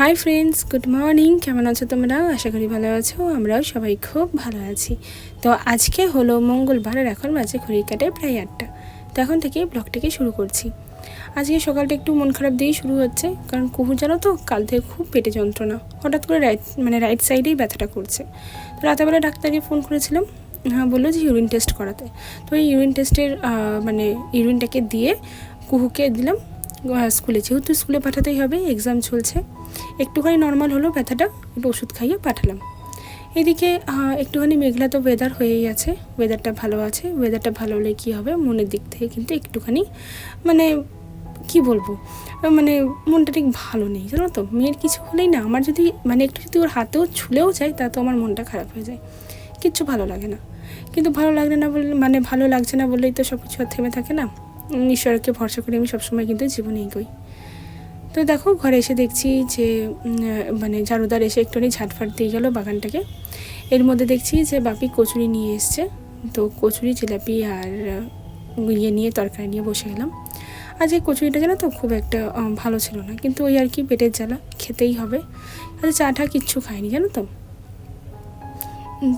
Hi friends good morning কেমন আছো তোমরা? আশা করি ভালো আছো, আমরাও সবাই খুব ভালো আছি। তো আজকে হলো মঙ্গলবার, আর এখন বাজে ঘড়ি কাটে প্রায় আটটা। তো এখন থেকে ব্লগটাকে শুরু করছি। আজকে সকালটা একটু মন খারাপ দিয়েই শুরু হচ্ছে, কারণ কুহু জানো তো, কাল থেকে খুব পেটে যন্ত্রণা। হঠাৎ করে রাইট মানে রাইট সাইডেই ব্যথাটা করছে। তো রাতেবেলা ডাক্তারকে ফোন করেছিলাম হ্যাঁ বলল যে ইউরিন টেস্ট করাতে। তো এই ইউরিন টেস্টের মানে ইউরিনটাকে দিয়ে কুহুকে দিলাম স্কুলে। যেহেতু স্কুলে পাঠাতেই হবে এক্সাম চলছে। একটুখানি নর্মাল হলো ব্যথাটা, একটু ওষুধ খাইয়ে পাঠালাম। এদিকে একটুখানি মেঘলা তো ওয়েদার হয়েই আছে। ওয়েদারটা ভালো আছে। ওয়েদারটা ভালো হলে কী হবে? মনের দিক থেকে কিন্তু একটুখানি মানে কি বলব? মানে মনটা ঠিক ভালো নেই, জানো তো? মেয়ের কিছু হলেই না, আমার যদি মানে একটু যদি ওর হাতেও ছুলেও যায়, তা তো আমার মনটা খারাপ হয়ে যায়। কিচ্ছু ভালো লাগে না। কিন্তু ভালো লাগে না বললে মানে ভালো লাগছে না বললেই তো সব কিছু আর থেমে থাকে না। ঈশ্বরকে ভরসা করে আমি সবসময় কিন্তু জীবনে এগোই। তো দেখো, ঘরে এসে দেখছি যে মানে ঝাড়ুদার এসে একটুখানি ঝাটফাট দিয়ে গেল বাগানটাকে। এর মধ্যে দেখছি যে, বাপি কচুরি নিয়ে এসছে। তো কচুরি, জিলাপি আর ইয়ে নিয়ে, তরকারি নিয়ে বসে গেলাম। আজ এই কচুরিটা জানো তো, খুব একটা ভালো ছিল না। কিন্তু ওই আর কি পেটের জ্বালা, খেতেই হবে। আচ্ছা চাটা কিচ্ছু খাইনি, জানো তো?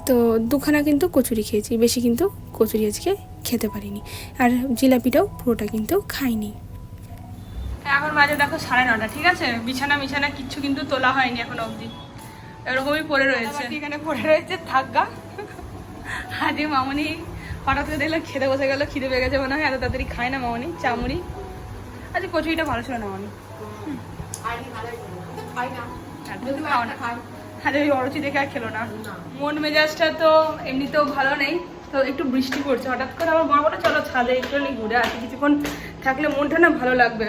তো দুখানা কিন্তু কচুরি খেয়েছি। বেশি কিন্তু কচুরি আজকে খেতে পারিনি। আর জিলাপিটাও পুরোটা কিন্তু খাইনি। এখন বাজে দেখো সাড়ে নটা ঠিক আছে? বিছানা বিছানা কিচ্ছু কিন্তু তোলা হয়নি এখন অবধি। এরকমই পড়ে রয়েছে। এখানে পড়ে রয়েছে থাকগা আজকে মামনি হঠাৎ করে দেখলাম খেতে বসে গেল খিদে পেয়ে গেছে মনে হয় এত তাড়াতাড়ি খায় না মামনি চামড়ি। আজকে কচুরিটা ভালো ছিল না মামনি। আরে ওই অরুচি দেখে আর খেলো না। মন মেজাজটা তো এমনিতেও ভালো নেই। তো একটু বৃষ্টি পড়ছে। হঠাৎ করে আমার মা বলে চলো ছাদে একটুখানি ঘুরে আসি। কিছুক্ষণ থাকলে মনটা না ভালো লাগবে।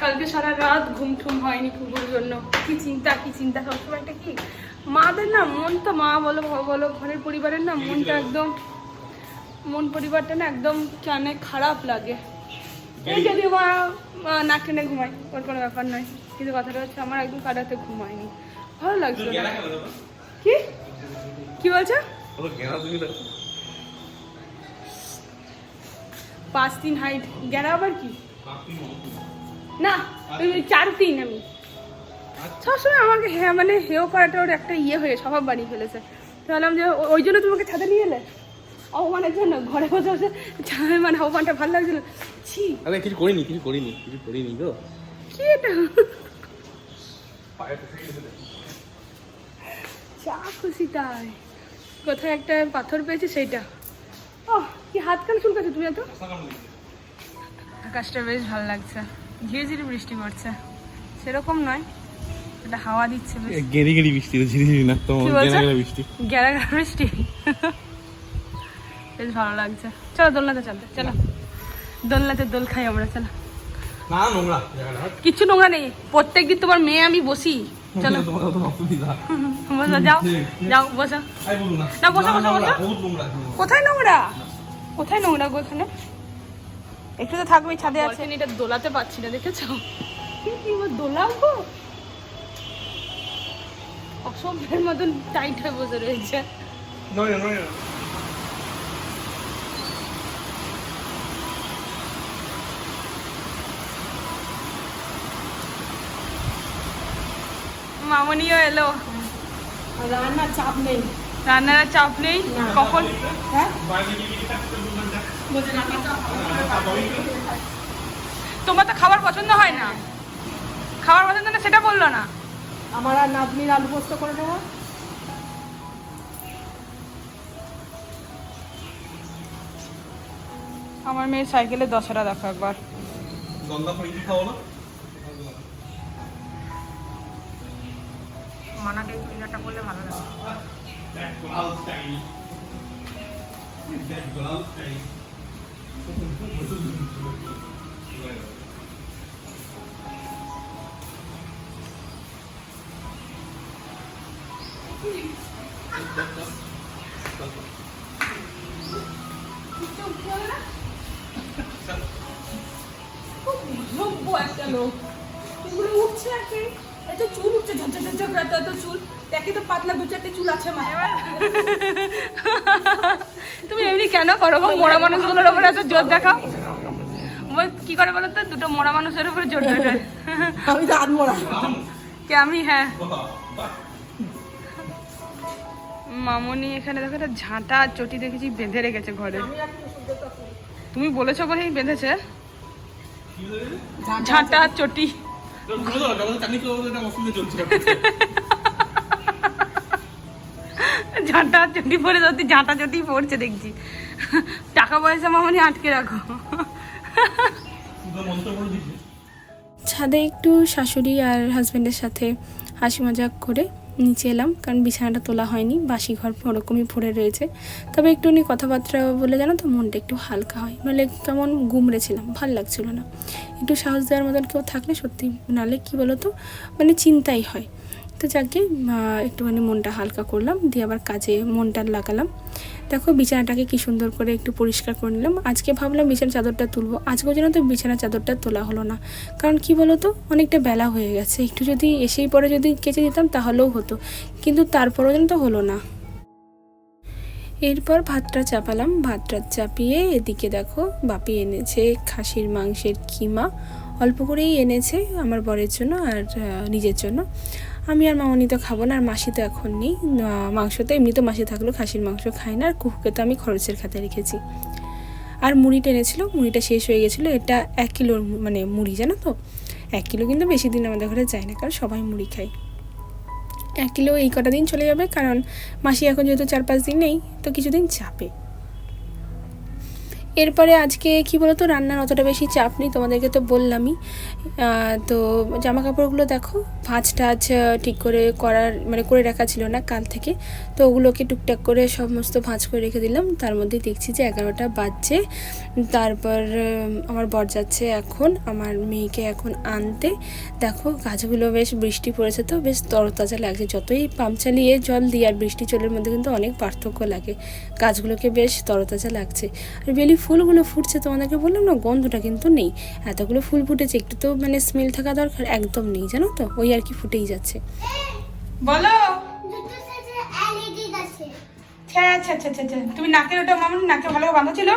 কালকে সারা রাত ঘুম ঠুম হয়নি কুকুর জন্য। কি চিন্তা কি চিন্তা? সবসময় একটা কি? মাদের না মন তো মা বলো বাবা বলো ঘরের পরিবারের না মনটা একদম মন পরিবারটা না একদম কানে খারাপ লাগে। এই যদি মা নাক টেনে ঘুমাই ওর কোনো ব্যাপার নয়। কিন্তু কথাটা হচ্ছে আমার একদম কাটাতে ঘুমায়নি। ভালো লাগছে না। কি? কি বলছো? পাঁচ তিন হাইট গেরা আবার কি? না চার তিন আমি। সবসময় আমাকে হ্যাঁ মানে হেও করাটা ওর একটা ইয়ে হয়ে স্বভাব বানিয়ে ফেলেছে। তো ভাবলাম যে ওই জন্য তোমাকে ছাদে নিয়ে এলে? অপমানের জন্য ঘরে বসে বসে মানে অপমানটা ভালো লাগছিল। ছি। আরে কিছু করিনি কিছু করিনি কিছু করিনি তো। কি এটা? যা খুশি তাই। কোথায় একটা পাথর পেয়েছে সেইটা। ও কি হাত কান চুলকাচ্ছে তুমি এত? আকাশটা বেশ ভালো লাগছে। ধীরে ধীরে বৃষ্টি পড়ছে। সেরকম নয় এটা হাওয়া দিচ্ছে গেরি গেরি বৃষ্টি ঝিরি ঝিরি না তো গেরা বৃষ্টি। গেরা গেরা বৃষ্টি। বেশ ভালো লাগছে। চলো দোলনাতে চলতে চলো। দোলনাতে দোল খাই আমরা চলো। না নোংরা কিচ্ছু নোংরা নেই। প্রত্যেকদিন তোমার মেয়ে আমি বসি। চলো বসো যাও যাও বসো না বসো, বসো, বসো। কোথায় নোংরা কোথায় নোংরা গো এখানে একটু তো থাকবেই ছাদে আছে এটা দোলাতে পারছি না দেখেছ দোলাবো অসভ্যের মতন টাইট হয়ে বসে রয়েছে মামনিও এলো। রান্নার চাপ নেই। রান্নার চাপ নেই? কখন? হ্যাঁ? তোমার তো খাবার পছন্দ হয় না। খাবার পছন্দ না সেটা বলল না। আমার আর নাতনির আলু পোস্ত করে দেবো। আমার মেয়ের সাইকেলে দশটা দেখো একবার। গঙ্গা পানি মানাকে ক্লিনারটা করলে ভালো লাগে। খুব নব্য একটা লোক। এগুলো উঠছে আর কি। এত চুল উঠছে ঝরঝর করে এত এত চুল। দেখে তো পাতলা দু চারটে চুল আছে মাথায় তুমি এমনি কেন করো মোড়া মানুষগুলোর উপরে এত জোর দেখাও? বল কি করে বলো তো? দুটো মোড়া মানুষের উপরে জোর দেখায়। আমি তো আধমোড়া কে আমি? হ্যাঁ। মামনি এখানে দেখো একটা ঝাঁটা আর চটি দেখেছি বেঁধে রেখেছে ঘরে। তুমি বলেছ বলেই বেঁধেছে। ঝাঁটা চটি। ঝাঁটা চটি পরে সত্যি, ঝাঁটা চটি পড়ছে দেখছি টাকা পয়সা মামনি আটকে রাখো। ছাদে একটু শাশুড়ি আর হাজব্যান্ডের সাথে হাসি মজাক করে নিচে এলাম, কারণ বিছানাটা তোলা হয়নি, বাসি ঘর ওরকমই পড়ে রয়েছে। তবে একটুখানি কথাবার্তা বলে জানো তো, মনটা একটু হালকা হয়। নাহলে কেমন গুমড়েছিলাম ভালো লাগছিল না। একটু সাহস দেওয়ার মতন কেউ থাকলে সত্যি, নাহলে কী বলো তো মানে চিন্তাই হয়। তো যাকে একটুখানি মনটা হালকা করলাম, দিয়ে আবার কাজে মনটা লাগালাম। দেখো বিছানাটাকে কি সুন্দর করে একটু পরিষ্কার করে নিলাম। আজকে ভাবলাম বিছানার চাদরটা তুলবো। আজকেও যেন তো বিছানার চাদরটা তোলা হলো না। কারণ কি বলো তো অনেকটা বেলা হয়ে গেছে। একটু যদি এসেই পরে যদি কেচে দিতাম তাহলেও হতো। কিন্তু তারপরেও যেন তো হলো না। এরপর ভাতটা চাপালাম। ভাতটা চাপিয়ে এদিকে দেখো বাপি এনেছে খাসির মাংসের কিমা। অল্প করেই এনেছে আমার বরের জন্য আর নিজের জন্য। আমি আর মামনি তো খাব না, আর মাসি তো এখন নেই। মাংস তো এমনি তো মাসি থাকলেও খাসির মাংস খাই না, আর কুকুকে তো আমি খরচের খাতে রেখেছি। আর মুড়িটা এনেছিল মুড়িটা শেষ হয়ে গেছিল, এটা এক কিলোর মানে মুড়ি, জানো তো? এক কিলো কিন্তু বেশি দিন আমাদের ঘরে যায় না, কারণ সবাই মুড়ি খায়। এক কিলো এই কটা দিন চলে যাবে, কারণ মাসি এখন যেহেতু চার পাঁচ দিন নেই, তো কিছুদিন চাপে এরপরে আজকে কি বলতো, রান্নার অতটা বেশি চাপ নেই, তোমাদেরকে তো বললামই। তো জামা কাপড়গুলো দেখো, ভাঁজ টাজ ঠিক করে করার মানে করে রাখা ছিল না কাল থেকে। তো ওগুলোকে টুকটাক করে সমস্ত ভাঁজ করে রেখে দিলাম। তার মধ্যে দেখছি যে এগারোটা বাজছে। তারপর আমার বর যাচ্ছে এখন, আমার মেয়েকে এখন আনতে। দেখো, গাছগুলো বেশ বৃষ্টি পড়েছে তো, বেশ তরতাজা লাগছে। যতই পাম্প চালিয়ে জল দিই, আর বৃষ্টি জলের মধ্যে কিন্তু অনেক পার্থক্য লাগে। গাছগুলোকে বেশ তরতাজা লাগছে। আর বেলি ফুলগুলো ফুটছে তোমাদেরকে বললাম না গন্ধটা কিন্তু নেই। এতগুলো ফুল ফুটেছে একটু তো মানে স্মেল থাকা দরকার একদম নেই জানো তো? ওই আর কি ফুটেই যাচ্ছে। বলো। হ্যাঁ আচ্ছা আচ্ছা আচ্ছা আচ্ছা। তুমি নাকের ওটা মামনি নাকে ভালো বাঁধা ছিল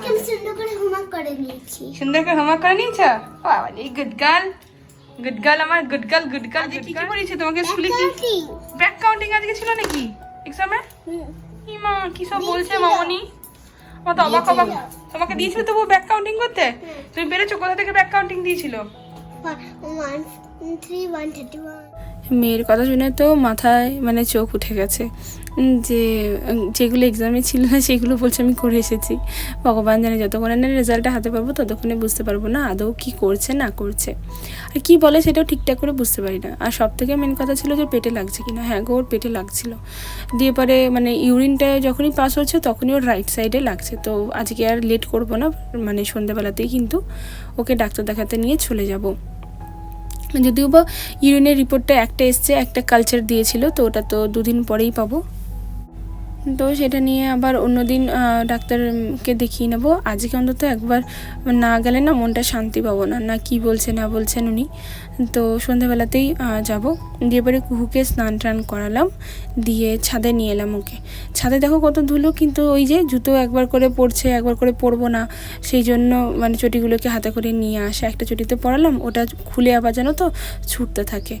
আমি সুন্দর করে হোমওয়ার্ক করে নিয়েছি। সুন্দর করে হোমওয়ার্ক করে নিয়েছো? বাবা গুড গার্ল গুড গার্ল আমার গুড গার্ল গুড গার্ল কি কি পড়িয়েছে তোমাকে স্কুলে কি? ব্যাক কাউন্টিং আজকে ছিল নাকি? এক্সামে হুম। ইমা কি সব বলছে মামনি? আমার তো অবাক অবাক। তোমাকে দিয়েছিল তবু ব্যাক কাউন্টিং করতে? তুমি পেরেছ? কোথা থেকে ব্যাক কাউন্টিং দিয়েছিল? One, three, one, thirty, one. মেয়ের কথা শুনে তো মাথায় মানে চোখ উঠে গেছে যে যেগুলো এক্সামে ছিল না সেগুলো বলছে আমি করে এসেছি। ভগবান জানে যতক্ষণে না রেজাল্টটা হাতে পাবো ততক্ষণে বুঝতে পারব না আদৌ কি করছে, না করছে। আর কি বলে সেটাও ঠিকঠাক করে বুঝতে পারি না। আর সব থেকে মেন কথা ছিল যে পেটে লাগছে কিনা। হ্যাঁ গো, ওর পেটে লাগছিল। দিয়ে পরে মানে ইউরিনটা যখনই পাস হচ্ছে তখনই ওর রাইট সাইডে লাগছে। তো আজকে আর লেট করব না মানে সন্ধ্যাবেলাতেই কিন্তু ওকে ডাক্তার দেখাতে নিয়ে চলে যাব। যদিও বা ইউরিনের রিপোর্টটা একটা এসছে, একটা কালচার দিয়েছিল, তো ওটা তো দুদিন পরেই পাবো। তো সেটা নিয়ে আবার অন্যদিন ডাক্তারকে দেখিয়ে নেব। আজকে অন্তত একবার না গেলে না মনটা শান্তি পাবো না। না কি বলছে, না বলছেন উনি। তো সন্ধ্যাবেলাতেই আহ, যাব। দিয়ে পরে কুহুকে স্নান টান করালাম দিয়ে ছাদে নিয়ে এলাম ওকে। ছাদে দেখো কত ধুলো কিন্তু ওই যে জুতো একবার করে পরছে একবার করে পরবো না। সেই জন্য মানে চটিগুলোকে হাতে করে নিয়ে আসা। একটা চটিতে পরালাম ওটা খুলে আবার যেন তো ছুটতে থাকে।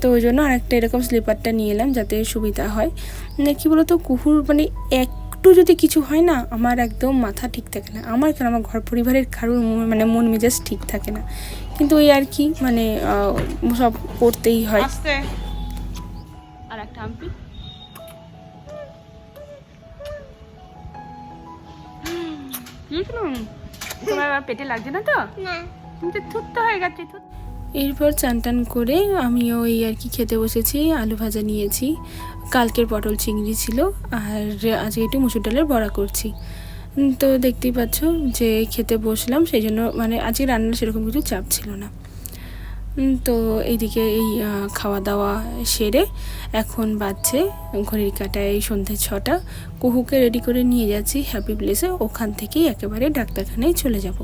তো ওই জন্য আরেকটা এরকম স্লিপারটা নিয়ে এলাম যাতে সুবিধা হয়। মানে কী বলতো কুহুর মানে এক একটু যদি কিছু হয় না আমার একদম মাথা ঠিক থাকে না। আমার কেন? আমার ঘর পরিবারের কারোর মানে মন মেজাজ ঠিক থাকে না। কিন্তু ওই আর কি মানে সব করতেই হয়। আর একটা আম্পি তোমার পেটে লাগছে না তো? কিন্তু থুত্তো হয়ে গেছে এরপর চান টান করে আমিও ওই আর কি খেতে বসেছি আলু ভাজা নিয়েছি কালকের পটল চিংড়ি ছিল আর আজকে একটু মুসুর ডালের বড়া করছি। তো দেখতেই পাচ্ছ যে খেতে বসলাম, সেই জন্য মানে আজকে রান্নার সেরকম কিছু চাপ ছিল না। তো এইদিকে এই খাওয়া দাওয়া সেরে এখন বাজছে ঘড়ির কাটায় এই সন্ধ্যে ছটা। কুহুকে রেডি করে নিয়ে যাচ্ছি হ্যাপি প্লেসে ওখান থেকেই একেবারে ডাক্তারখানায় চলে যাব।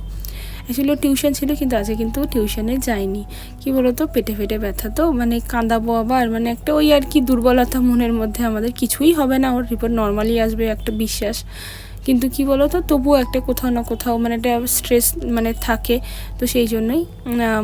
অ্যাকচুয়ালি টিউশন ছিল কিন্তু আজকে কিন্তু টিউশনে যায়নি। কি বলতো, পেটে ফেটে ব্যথা তো মানে কাঁদাবো আবার মানে একটা ওই আর কি দুর্বলতা মনের মধ্যে আমাদের কিছুই হবে না, ওর রিপোর্ট নর্মালি আসবে, একটা বিশ্বাস। কিন্তু কি বলো তো তবুও একটা কোথাও না কোথাও মানে একটা স্ট্রেস মানে থাকে। তো সেই জন্যই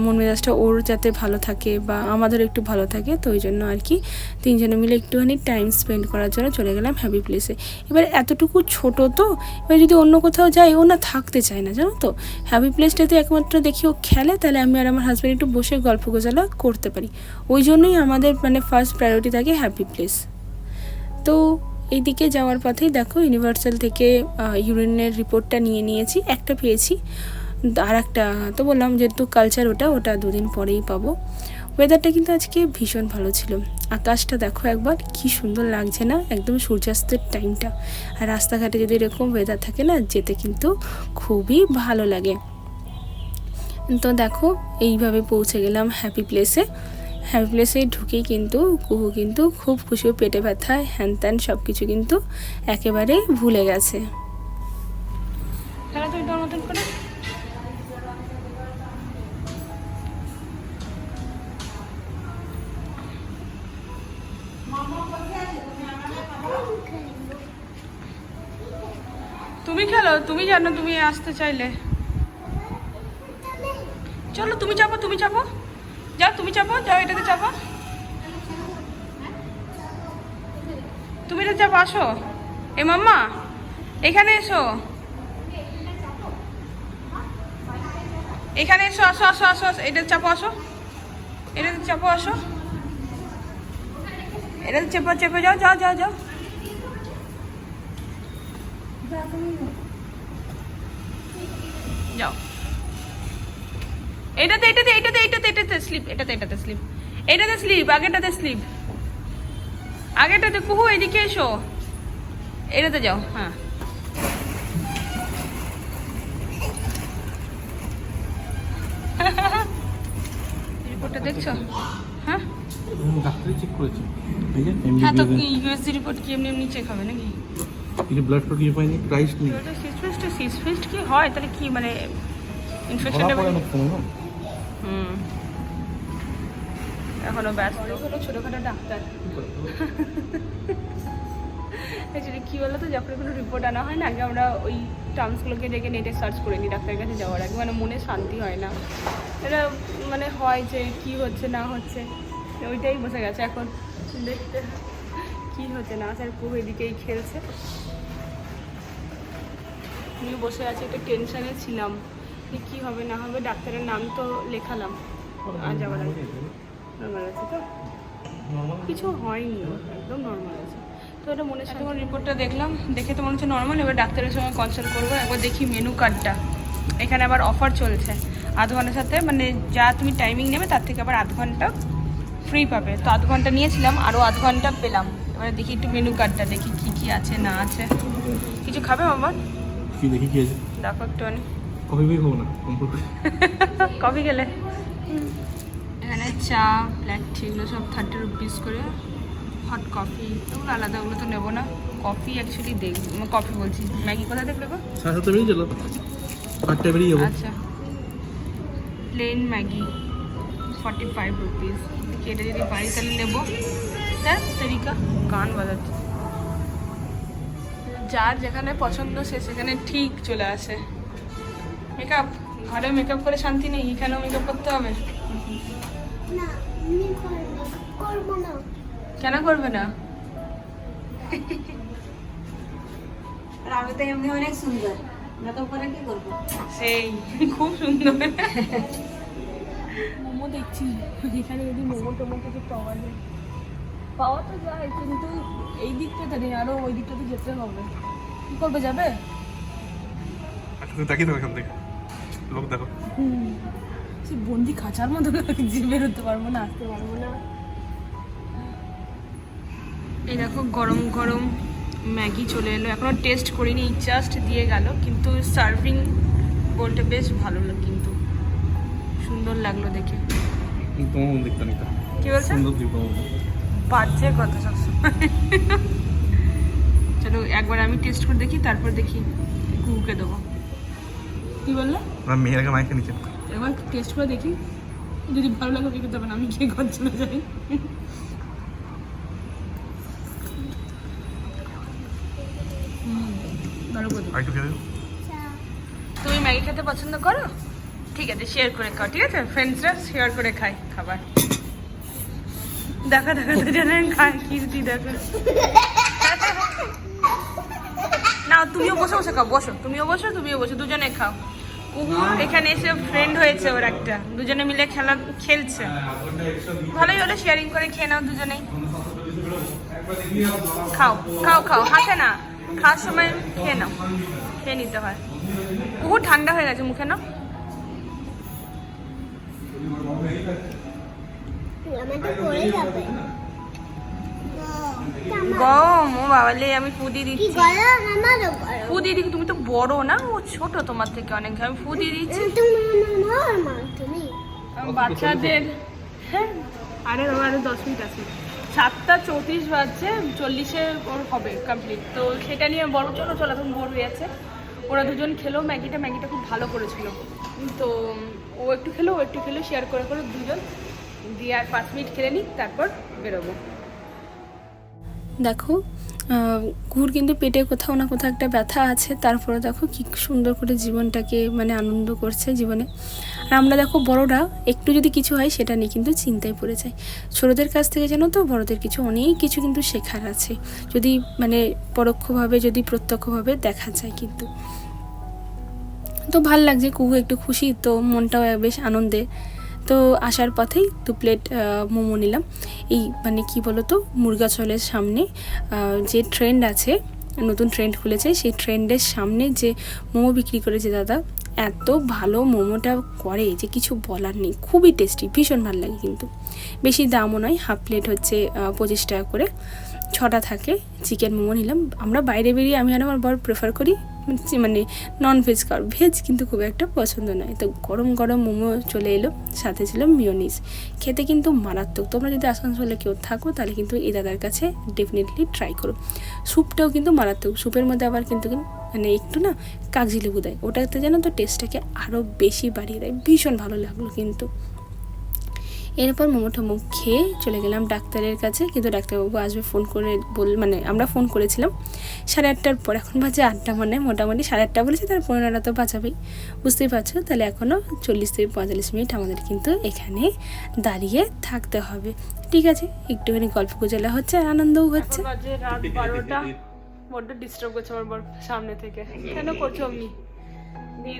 মন মেজাজটা ওর যাতে ভালো থাকে বা আমাদের একটু ভালো থাকে, তো ওই জন্য আর কি তিনজনে মিলে একটুখানি টাইম স্পেন্ড করার জন্য চলে গেলাম হ্যাপি প্লেসে এবার এতটুকু ছোট তো, এবার যদি অন্য কোথাও যাই, ও না থাকতে চায় না, জানো তো? হ্যাপি প্লেসটাতে একমাত্র দেখি ও খেলে, তাহলে আমি আর আমার হাজব্যান্ড একটু বসে গল্প গোজালা করতে পারি। ওই জন্যই আমাদের মানে ফার্স্ট প্রায়োরিটি থাকে হ্যাপি প্লেস তো এইদিকে যাওয়ার পথেই দেখো ইউনিভার্সাল থেকে ইউরিনের রিপোর্টটা নিয়ে নিয়েছি। একটা পেয়েছি। আর একটা, তো বললাম যেহেতু কালচার ওটা ওটা দুদিন পরেই পাবো। ওয়েদারটা কিন্তু আজকে ভীষণ ভালো ছিল। আকাশটা দেখো একবার, কি সুন্দর লাগছে না? একদম সূর্যাস্তের টাইমটা আর রাস্তাঘাটে যদি এরকম ওয়েদার থাকে না, যেতে কিন্তু খুবই ভালো লাগে। তো দেখো, এইভাবে পৌঁছে গেলাম হ্যাপি প্লেসে হ্যাপি ঢুকেই কিন্তু কুহু কিন্তু খুব খুশি পেটে ব্যথা, হ্যান ত্যান সব কিছু কিন্তু একেবারে ভুলে গেছে। তুমি খেলো, তুমি জানো তুমি আসতে চাইলে। চলো, তুমি চাপো তুমি চাপো। যাও তুমি চাপো যাও এটাতে চাপো। তুমি এটা চাপো, আসো। এ মাম্মা, এখানে এসো। এখানে এসো, আসো আসো আসো আসো। এটা চাপো, আসো। এটাতে চাপো, আসো। এটাতে চেপে চেপে, যাও যাও যাও যাও। যাও। এটাতে এটাতে এটাতে এটাতে এটাতে স্লিপ এটাতে এটাতে স্লিপ এটাতে স্লিপ আগেটাতে স্লিপ আগেটাতে কুহু এদিকে এসো। এটাতে যাও হ্যাঁ। রিপোর্টটা দেখছ? হ্যাঁ? ডাক্তারই চেক করেছে। হ্যাঁ তো ইউএসজি রিপোর্ট কি এমনি এমনি চেক হবে নাকি? এই ব্লাড ফ্লাড পাইনি প্রাইস নেই। সিসফিস্ট সিসফিস্ট কি হয়? তাহলে কি মানে ইনফেকশন হুম। এখনও ব্যস্ত। হলো ছোটোখাটো ডাক্তার। অ্যাকচুয়ালি কী বলো তো যখন কোনো রিপোর্ট আনা হয় না, আগে আমরা ওই টার্মসগুলোকে ডেকে নেটে সার্চ করে নিই ডাক্তারের কাছে যাওয়ার আগে। মানে মনে শান্তি হয় না। এটা মানে হয় যে কি হচ্ছে, না হচ্ছে, ওইটাই বসে গেছে। এখন দেখতে কি হচ্ছে, না স্যার খুব এদিকেই খেলছে। আমি বসে আছি, একটু টেনশনে ছিলাম। কী হবে না হবে ডাক্তারের নাম তো লেখালাম। আর যাওয়ার আগে। নর্মাল আছে তো? কিছু হয়নি একদম নর্মাল আছে। তো এটা মনে হচ্ছে তোমার রিপোর্টটা দেখলাম দেখে তো মনে হচ্ছে নর্মাল এবার ডাক্তারের সঙ্গে কনসাল্ট করব একবার দেখি মেনু কার্ডটা এখানে আবার অফার চলছে। আধ ঘণ্টার সাথে মানে যা তুমি টাইমিং নেবে তার থেকে আবার আধ ঘণ্টা ফ্রি পাবে। তো আধ ঘণ্টা নিয়েছিলাম আরও আধ ঘণ্টা পেলাম। এবারে দেখি একটু মেনু কার্ডটা দেখি কি কি আছে না আছে। কিছু খাবে বাবা কি দেখি কি আছে? দেখো একটু কফি বই খাব না কফি গেলে এখানে চা ব্ল্যাক এগুলো সব থার্টি রুপিস করে। হট কফি ওগুলো আলাদা ওগুলো তো নেব না। কফি অ্যাকচুয়ালি দেখব কফি বলছি। ম্যাগি কোথায় দেখলে গো সাড়ে সাতটা বেরিয়ে গেল। আটটা বেরিয়ে যাব। আচ্ছা। Plain Maggi forty five rupees এটা যদি পারি তাহলে নেব। স্যার তরিকা। গান বাজাচ্ছে। যার যেখানে পছন্দ সে সেখানে ঠিক চলে আসে। মেকআপ ঘরে মেকআপ করে শান্তি নেই এখানেও মেকআপ করতে হবে? না আমি করব করব না। কেন করবে না? আর আমি তো এমনি অনেক সুন্দর। মেকআপ করে কি করব? সেই খুব সুন্দর। মোমো দেখছি। এখানে যদি মোমো টোমো কিছু পাওয়া যায়। পাওয়া তো যায় কিন্তু এই দিকটাতে নেই আরও ওই দিকটাতে যেতে হবে। কী করবে যাবে? আচ্ছা এখান থেকে। লোক দেখো। হুম সে বন্দি খাঁচার মতো লাগছে বেরোতে পারব না আসতে পারব না। এই দেখো গরম গরম ম্যাগি চলে এলো। এখনও টেস্ট করিনি জাস্ট দিয়ে গেল কিন্তু সার্ভিং বলতে বেশ ভালো লাগল কিন্তু সুন্দর লাগল দেখে। কি দিব বাজছে কথা সবসময়। চলো একবার আমি টেস্ট করে দেখি তারপর দেখি কুকুকে দেবো। কি বললে? আমার মেয়ের আগে মাইকে নিচে। একবার টেস্ট করে দেখি। যদি ভালো লাগে কি করতে আমি খেয়ে ঘর চলে যাই। তুমি ম্যাগি খেতে পছন্দ করো? ঠিক আছে শেয়ার করে খাও ঠিক আছে? ফ্রেন্ডসরা শেয়ার করে খায় খাবার। দেখা দেখা দুজনে খায় কীর্তি দেখো। না তুমিও বসে বসে খাও বসো। তুমিও বসো তুমিও বসো দুজনে খাও। এখানে এসে ফ্রেন্ড হয়েছে ওর একটা। দুজনে মিলে খেলা খেলছে। ভালোই হলো শেয়ারিং করে খেয়ে নাও দুজনেই। খাও খাও খাও, হাতে না। খাওয়ার সময় খেয়ে নাও, খেয়ে নিতে হয়। কুকুর ঠান্ডা হয়ে গেছে, মুখে না গম ও বাবালে, আমি ফু দিয়ে কি দিচ্ছি গরম? আমারও গরম। দিয়ে তুমি তো বড় না ও ছোট তোমার থেকে অনেক। আমি ফু দিয়ে দিচ্ছি। তুমি বাচ্চাদের হ্যাঁ আরে বাবা আরও দশ মিনিট আছে। সাতটা চৌত্রিশ বাজছে চল্লিশে ওর হবে কমপ্লিট তো সেটা নিয়ে বড় চলো চলো এখন বড় হয়ে আছে ওরা দুজন খেলো ম্যাগিটা ম্যাগিটা খুব ভালো করেছিল। তো ও একটু খেলো ও একটু খেলো শেয়ার করে করে দুজন। দিয়ে আর পাঁচ মিনিট খেলে নিই তারপর বেরোবো। দেখো ঘুর কিন্তু পেটে কোথাও না কোথাও একটা ব্যথা আছে, তারপরে দেখো কি সুন্দর করে জীবনটাকে মানে আনন্দ করছে জীবনে। আর আমরা দেখো বড়রা, একটু যদি কিছু হয় সেটা নিয়ে কিন্তু চিন্তায় পড়ে যায় ছোটোদের কাছ থেকে জানো তো, বড়দের কিছু অনেক কিছু কিন্তু শেখার আছে। যদি মানে পরোক্ষভাবে, যদি প্রত্যক্ষভাবে দেখা যায় কিন্তু। তো ভালো লাগছে কুকু একটু খুশি, তো মনটাও বেশ আনন্দে। তো আসার পথেই দু প্লেট মোমো নিলাম। এই মানে কি বলতো মুরগাছলের সামনে যে ট্রেন্ড আছে, নতুন ট্রেন্ড খুলেছে, সেই ট্রেন্ডের সামনে যে মোমো বিক্রি করেছে দাদা, এত ভালো মোমোটা করে যে কিছু বলার নেই। খুবই টেস্টি ভীষণ ভালো লাগে কিন্তু। বেশি দামও নয় হাফ প্লেট হচ্ছে পঁচিশ টাকা করে। ছটা থাকে, চিকেন মোমো নিলাম। আমরা বাইরে বেরিয়ে আমি আর আমার বর প্রেফার করি মানে- নন ভেজ খাওয়ার ভেজ কিন্তু খুব একটা পছন্দ নয়। তো গরম গরম মোমো চলে এলো, সাথে ছিল মিওনিস খেতে কিন্তু মারাত্মক। তোমরা যদি আসানসোলে কেউ থাকো, তাহলে কিন্তু এই দাদার কাছে ডেফিনেটলি ট্রাই করো। স্যুপটাও কিন্তু মারাত্মক। স্যুপের মধ্যে আবার কিন্তু মানে একটু না কাগজি লেবু দেয়। ওটাতে যেন তো টেস্টটাকে আরও বেশি বাড়িয়ে দেয়। ভীষণ ভালো লাগল কিন্তু। এরপর মোমো টোমো খেয়ে চলে গেলাম ডাক্তারের কাছে কিন্তু ডাক্তারবাবু আসবে ফোন করে বল মানে আমরা ফোন করেছিলাম। সাড়ে আটটার পর এখন বাজে আটটা মানে মোটামুটি সাড়ে আটটা বলেছে তার পনেরোটা তো বাঁচাবেই বুঝতেই পারছ? তাহলে এখনও চল্লিশ থেকে পঁয়তাল্লিশ মিনিট আমাদের কিন্তু এখানে দাঁড়িয়ে থাকতে হবে। ঠিক আছে একটুখানি গল্প গুজলা হচ্ছে আর আনন্দও হচ্ছে। রাত বারোটা। বড্ড ডিস্টার্ব করছে আমার বর সামনে থেকে। কেন করছ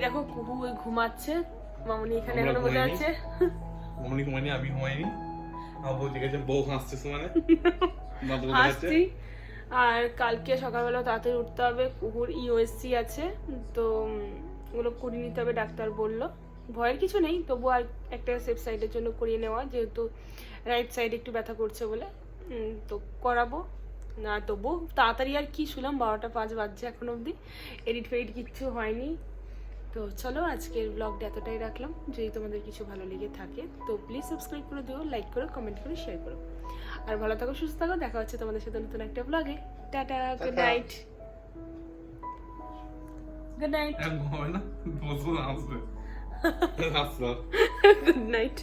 দেখো কুহু ওই ঘুমাচ্ছে। মামনি এখানে এখনও। আছে। মামনি ঘুমায়নি আমি ঘুমাইনি। আমার বউ জিজ্ঞাসা বউ হাসছিস মানে? হাসছি। আর কালকে সকালবেলা তাড়াতাড়ি উঠতে হবে কুকুর ইওএসসি আছে তো ওগুলো করিয়ে নিতে হবে ডাক্তার বলল। ভয়ের কিছু নেই তবু আর একটা সেফ সাইডের জন্য করিয়ে নেওয়া যেহেতু রাইট সাইড একটু ব্যথা করছে বলে। তো করাবো। না তবু তাড়াতাড়ি আর কি শুনলাম বারোটা পাঁচ বাজছে এখন অবধি। এডিট ফেডিট কিচ্ছু হয়নি। তো চলো আজকের ব্লগটা এতটাই রাখলাম। যদি তোমাদের কিছু ভালো লেগে থাকে তো প্লিজ সাবস্ক্রাইব করে দিও লাইক করো কমেন্ট করো শেয়ার করো। আর ভালো থাকো সুস্থ থাকো দেখা হচ্ছে তোমাদের সাথে নতুন একটা ব্লগে tata good night good night good night